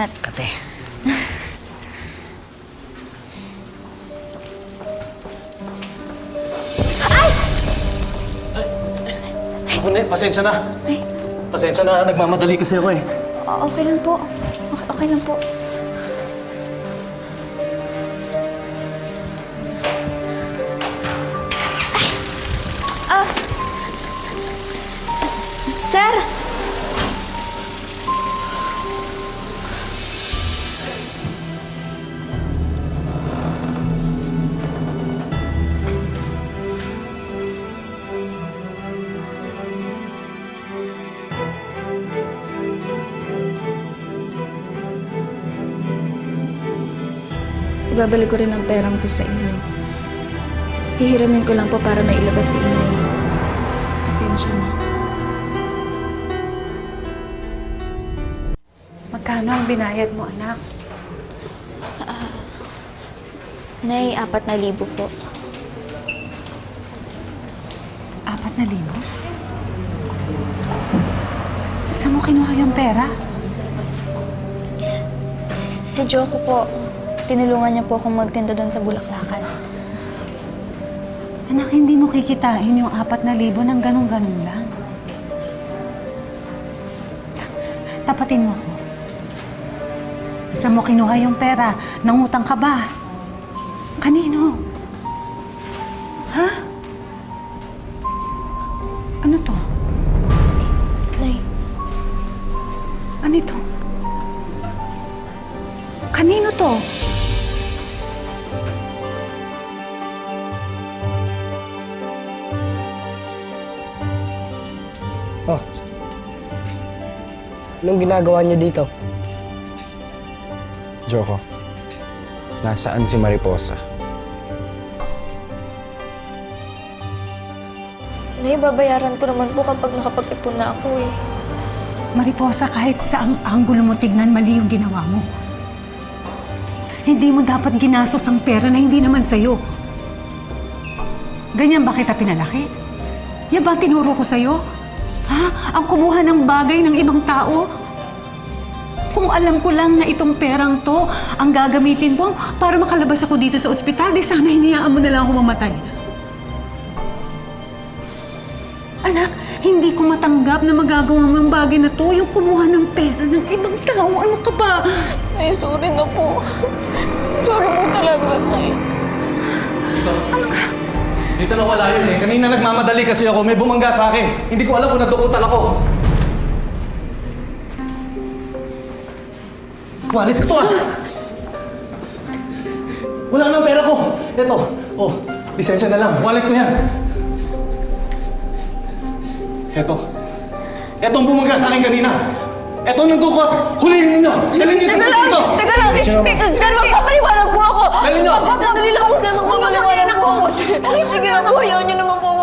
Salamat. Kate. Ako na, pasensya na. Ay, Pasensya na, nagmamadali kasi ako eh. o- okay lang po. Okay, okay lang po. Ay! Ah! S- Sir! Ibabalik ko rin ang perang to sa inyo. Hihiramin ko lang po para mailabas si inay. Pasensya na. Magkano ang binayad mo, anak? Nay, apat na libo po. Apat na libo? Saan mo kinuha yung pera? Si Joko po, tinulungan niya po akong magtinda doon sa Bulaklakan. Anak, hindi mo kikitain yung apat na libo ng ganun-ganun lang. Tapatin mo ako. Saan mo kinuha yung pera? Nangutang ka ba? Kanino? Ha? Ano to? Nay, Ano ito? Kanino to? Oh. Anong ginagawa niyo dito? Joko, nasaan si Mariposa? Nay, babayaran ko naman po kapag nakapag-ipon na ako eh. Mariposa, kahit saang anggulo mo tignan, mali yung ginawa mo. Hindi mo dapat ginastos ang pera na hindi naman sa'yo. Ganyan ba kita pinalaki? Yan ba ang tinuro ko sa'yo? Ha? Ang kumuha ng bagay ng ibang tao? Kung alam ko lang na itong perang to, ang gagamitin mo para makalabas ako dito sa ospital, di sana hinayaan mo na lang ako mamatay. Anak, hindi ko matanggap na magagawa mo ang bagay na to, yung kumuha ng pera ng ibang tao. Ano ka ba? Nay, sorry na po. sorry po talaga, Nay. Dito na wala yun eh. Kanina nagmamadali kasi ako, may bumangga sa akin. Hindi ko alam kung nadukutan ako. Wallet ko to ah! Wala nang pera ko. Ito. Oh, lisensya na lang. Wallet ko yan. Ito. Ito ang bumangga sa akin kanina. Ito ang nagdukot. Hulihin ninyo. Dalhin niyo sa Teka lang! dito. Teka lang! Sir, magpapaliwanag po ako! Dali niyo. Sandali lang po, sir. Magpapaliwanag po ako, sir. Sige na po, ayaw niyo naman po ako